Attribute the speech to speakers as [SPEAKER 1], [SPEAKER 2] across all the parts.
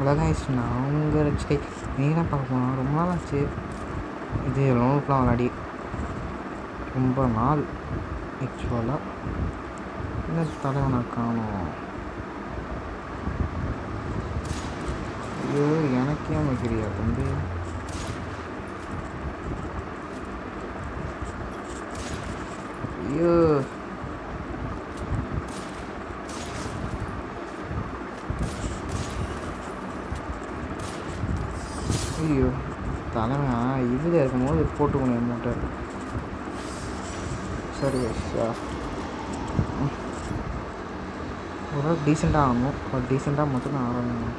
[SPEAKER 1] உலகாயிஸ் நான் உங்கள் சரி நீங்களாம் பார்க்க போனால் ரொம்ப நாள் ஆச்சு. இது லோனுக்குலாம் விளையாடி ரொம்ப நாள். ஆக்சுவலாக என்ன தலைவனை காணும்? ஐயோ எனக்கே அமைக்கிறியா தம்பி. ஐயோ. ஐயோ தலைவன்? இதில் இருக்கும்போது போட்டுக்கணும் மூட்டை சரி ஒரு டீசெண்டாக ஆகணும். ஒரு டீசெண்டாக மட்டும் தான் ஆடணும்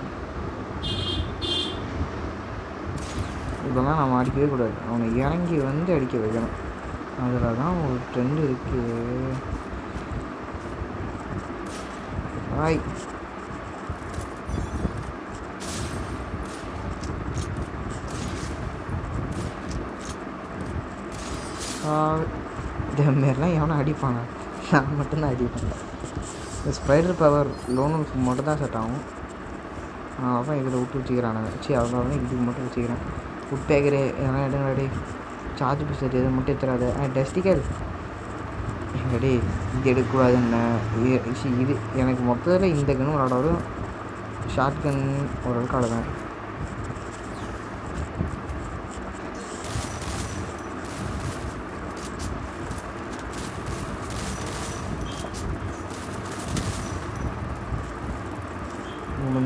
[SPEAKER 1] இதெல்லாம் நம்ம அடிக்கவே கூடாது. அவனை இறங்கி வந்து அடிக்க வைக்கணும். அதில் தான் ஒரு ட்ரெண்ட் இருக்குது ஹாய் இதே மாரிலாம் எவனை அடிப்பாங்க நான் மட்டும்தான் அடிப்பேன் இந்த ஸ்ப்ரைடர் பவர் லோனுக்கு மட்டும் தான் செட் ஆகும். அதான் இதில் விட்டு வச்சுக்கிறானுங்க சரி அதனால தான் இதுக்கு மட்டும் வச்சுக்கிறேன். உட்பேக்கரு எதனா எடுங்க ரெடி சார்ஜ் பிசட் எதுவும் மட்டும் எடுத்துறாது ஆனால் ரெடி இது எடுக்கக்கூடாதுன்னு. இது சி, இது எனக்கு மொத்தத்தில் இந்த கன்று விளாடாது ஷார்ட் கன் ஓரளவுக்கு ஆடுவேன்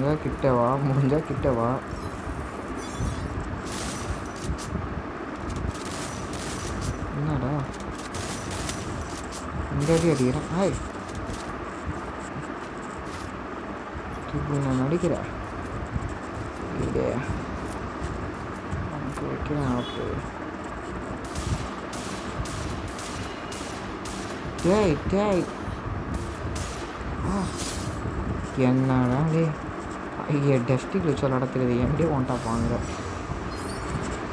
[SPEAKER 1] முடிஞ்சால் கிட்ட வா முடிஞ்சால் கிட்ட வா. என்னடா? இந்த அடி அடிக்கிறேன் ஹாய். இப்படி நான் நடிக்கிறேன் இது உனக்கு வைக்கிறேன் ஆப்பு. டேய் டேய். என்னடா டே ஐயா டஸ்டிக் வச்சு விளாட தெரியுது என்கிட்டயே ஒன்ட்டா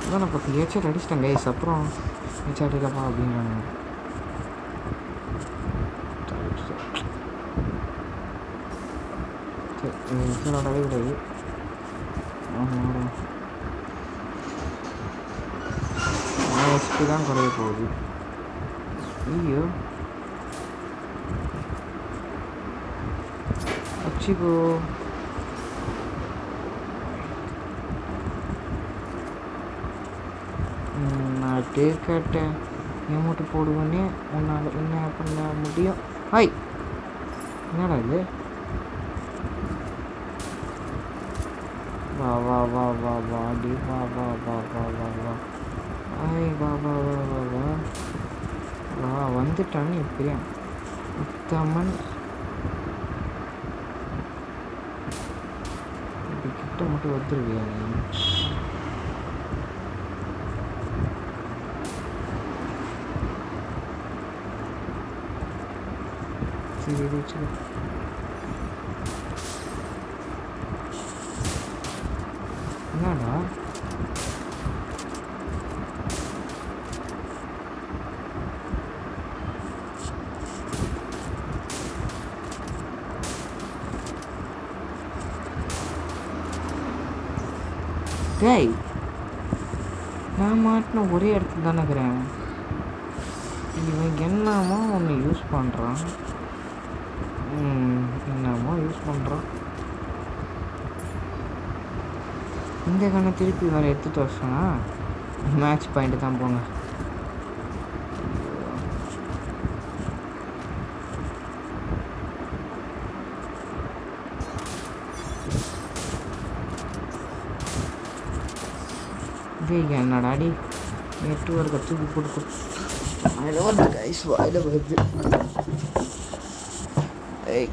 [SPEAKER 1] அதான் நான் பத்து ஏச்சர் அடிச்சிட்டேன் கைஸ் அப்புறம் ஏச்சர் அடிக்கலப்பா அப்படிங்கிறாங்க சரி இது கூடாது தான் குறைய போகுது. ஐயோ. வச்சுக்கோ ம், நான் அப்படியே கேட்டேன் மட்டும் போடுவோன்னே உன்னால் என்ன பண்ண முடியும் ஹாய் என்னடா இது வா வா வா வா வா டி வா வா வா வா வா வா ஐய் வா வா வா வா வா வா வந்துட்டான்னு எப்படியா உத்தமன் இப்படி கிட்ட மட்டும் வந்துருவியா சரி வச்சுக்கோ என்னடா டேய் நான் மாட்டின ஒரே இடத்துல தானே இருக்கிறேன். இவன் என்னமோ ஒன்று யூஸ் பண்ணுறான் என்னமோ யூஸ் பண்ணுறான் இந்த கண்ணை திருப்பி வேறு எடுத்துகிட்டு வச்சோன்னா மேட்ச் பாயிண்ட்டு தான் போங்க. என்னடாடி நெட்ஒர்க்கை தூக்கி கொடுக்கும் வாயில் வருது கைஸ் வாயில் வருது. Hey.